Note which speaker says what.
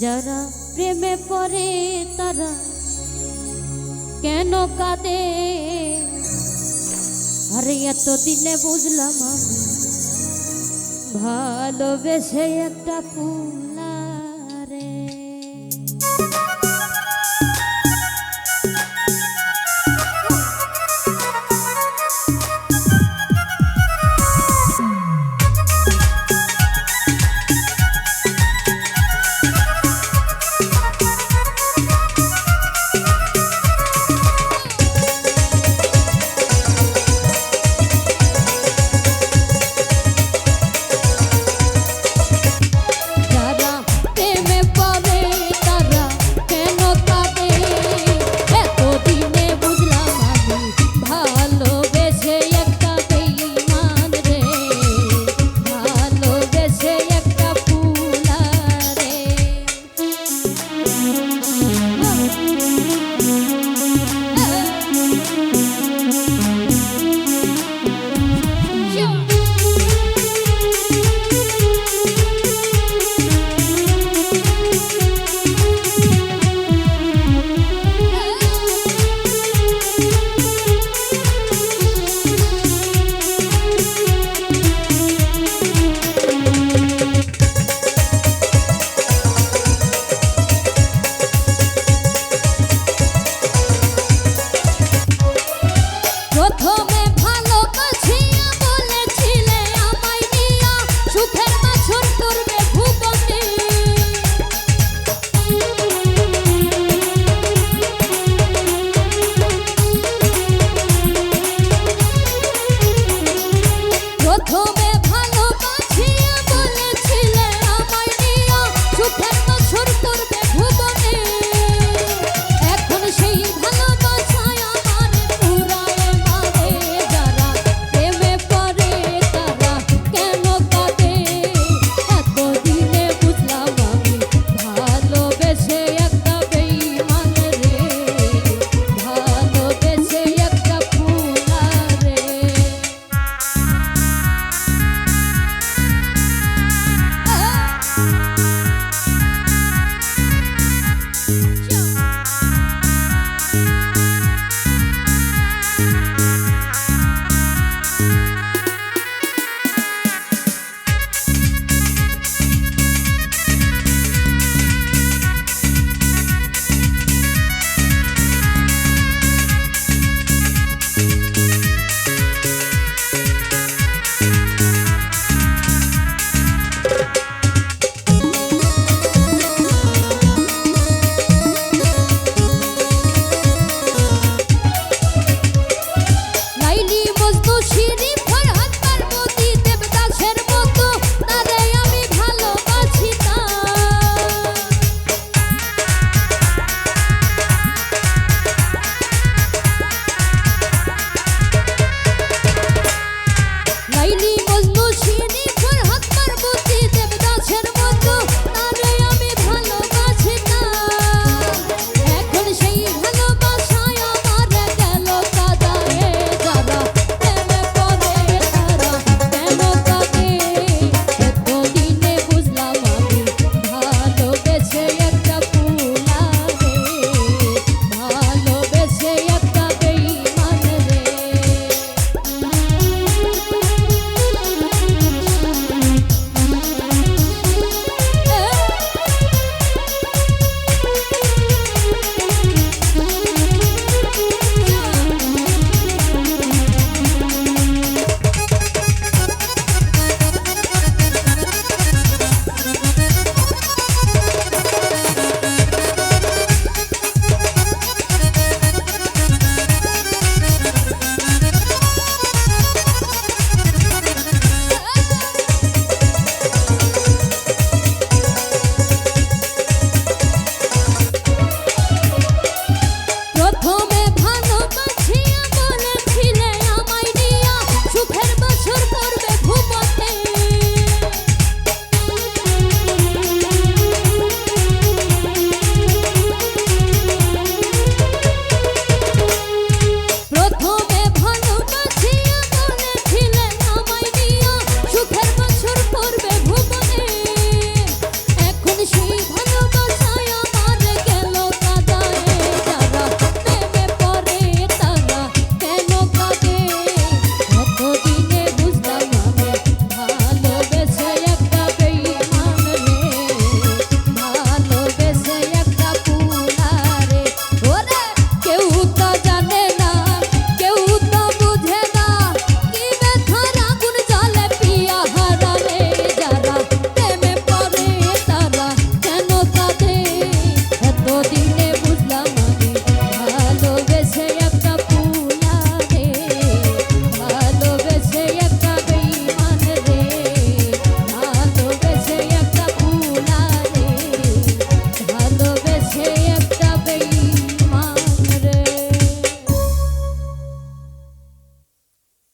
Speaker 1: যারা প্রেমে পড়ে তারা কেন কাঁদে? আরে এতদিনে বুঝলাম আমি ভালোবেসে একটা ফুল